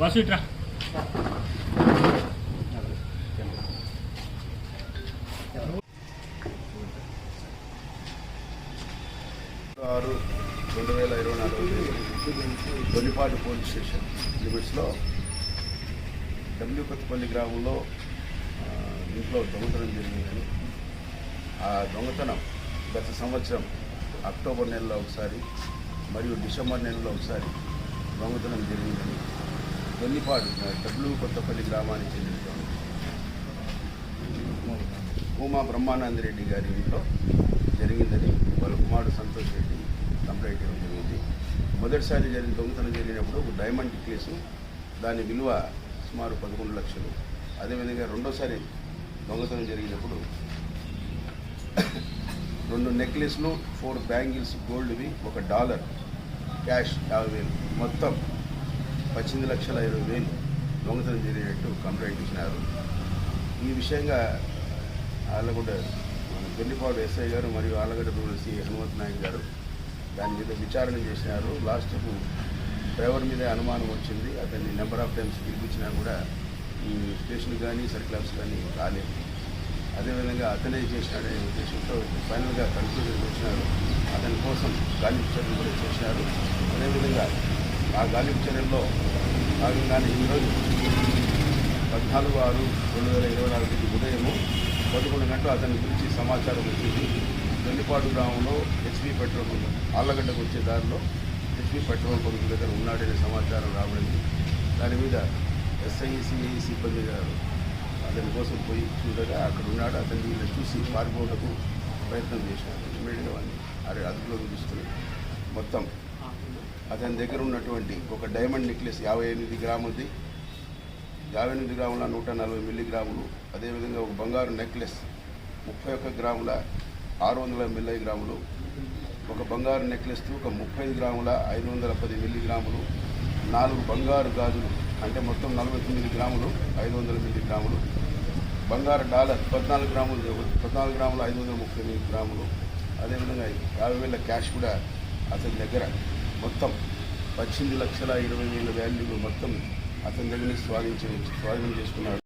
వాసు ఇట్రా ఆరు రెండు వేల ఇరవై నాలుగు దొల్లిపాటి పోలీస్ స్టేషన్ లిమిట్స్లో డబ్ల్యూ కొత్తపల్లి గ్రామంలో ఇంట్లో దొంగతనం జరిగిందని. ఆ దొంగతనం గత సంవత్సరం అక్టోబర్ నెలలో ఒకసారి మరియు డిసెంబర్ నెలలో ఒకసారి దొంగతనం జరిగిందని కొన్నిపాడు డబ్ల్యూ కొత్తపల్లి గ్రామానికి చెందిన భూమా బ్రహ్మానందరెడ్డి గారి ఇంట్లో జరిగిందని వాళ్ళ కుమారుడు సంతోష్ రెడ్డి కంప్లైంట్ ఇవ్వడం జరిగింది. మొదటిసారి జరిగిన దొంగతనం జరిగినప్పుడు ఒక డైమండ్ కేసు దాని విలువ సుమారు పదకొండు లక్షలు. అదేవిధంగా రెండోసారి దొంగతనం జరిగినప్పుడు రెండు నెక్లెస్లు ఫోర్ బ్యాంగిల్స్ గోల్డ్వి ఒక డాలర్ క్యాష్ యాభై వేలు. మొత్తం పద్దెనిమిది లక్షల ఇరవై వేలు దొంగతనం జరిగినట్టు కంప్లైంట్ ఇచ్చినారు. ఈ విషయంగా ఆళ్ళగడ్డ మన పెళ్ళిపాడు ఎస్ఐ గారు మరియు ఆళ్ళగడ్డ రూరల్ సి హనుమంత్ నాయక్ గారు దాని మీద విచారణ చేసినారు. లాస్ట్కు డ్రైవర్ మీదే అనుమానం వచ్చింది. అతన్ని నెంబర్ ఆఫ్ టైమ్స్ పిలిపించినా కూడా ఈ స్టేషన్ కానీ సర్కిల్స్ కానీ రాలేదు. అదేవిధంగా అతనే చేసినాడనే ఉద్దేశంతో ఫైనల్గా కన్క్లూజన్ వచ్చినారు. అతని కోసం గాలింపు చర్యలు కూడా చేసినారు అదేవిధంగా ఆ గాలింపు చర్యల్లో భాగంగానే ఈరోజు పద్నాలుగు ఆరు రెండు వేల ఇరవై నాలుగు ఉదయము పదకొండు గంటలు అతని గురించి సమాచారం వచ్చింది. వెల్లిపాడు గ్రామంలో హెచ్పి పెట్రోల్ బంక్ ఆళ్ళగడ్డకు వచ్చే దారిలో హెచ్పి పెట్రోల్ బంక్ దగ్గర ఉన్నాడనే సమాచారం రాబడింది దాని మీద ఎస్ఐసి సిబ్బంది గారు అతని కోసం పోయి చూడగా అక్కడ ఉన్నాడు. అతన్ని వీళ్ళు చూసి పారిపోవటకు ప్రయత్నం చేసినారు ఇమీడియట్గా వాడిని అరే అదుపులోకి తీసుకుని మొత్తం అతని దగ్గర ఉన్నటువంటి ఒక డైమండ్ నెక్లెస్ యాభై ఎనిమిది గ్రాములది. యాభై ఎనిమిది గ్రాముల నూట నలభై మిల్లీగ్రాములు. అదేవిధంగా ఒక బంగారు నెక్లెస్ ముప్పై ఒక్క గ్రాముల ఆరు వందల మిల్లై గ్రాములు ఒక బంగారు నెక్లెస్ ఒక ముప్పై గ్రాముల ఐదు వందల పది మిల్లీగ్రాములు. నాలుగు బంగారు గాజులు. అంటే మొత్తం నలభై తొమ్మిది గ్రాములు ఐదు వందల ఎనిమిది గ్రాములు. బంగారు డాలర్ పద్నాలుగు గ్రాములు పద్నాలుగు గ్రాములు ఐదు వందల ముప్పై ఎనిమిది గ్రాములు. అదేవిధంగా యాభై వేల క్యాష్ కూడా అతని దగ్గర మొత్తం పద్దెనిమిది లక్షల ఇరవై వేల వాల్యూ మొత్తం అతని దగ్గర స్వాధీనం స్వాధీనించి స్వాధీనం చేసుకున్నాడు.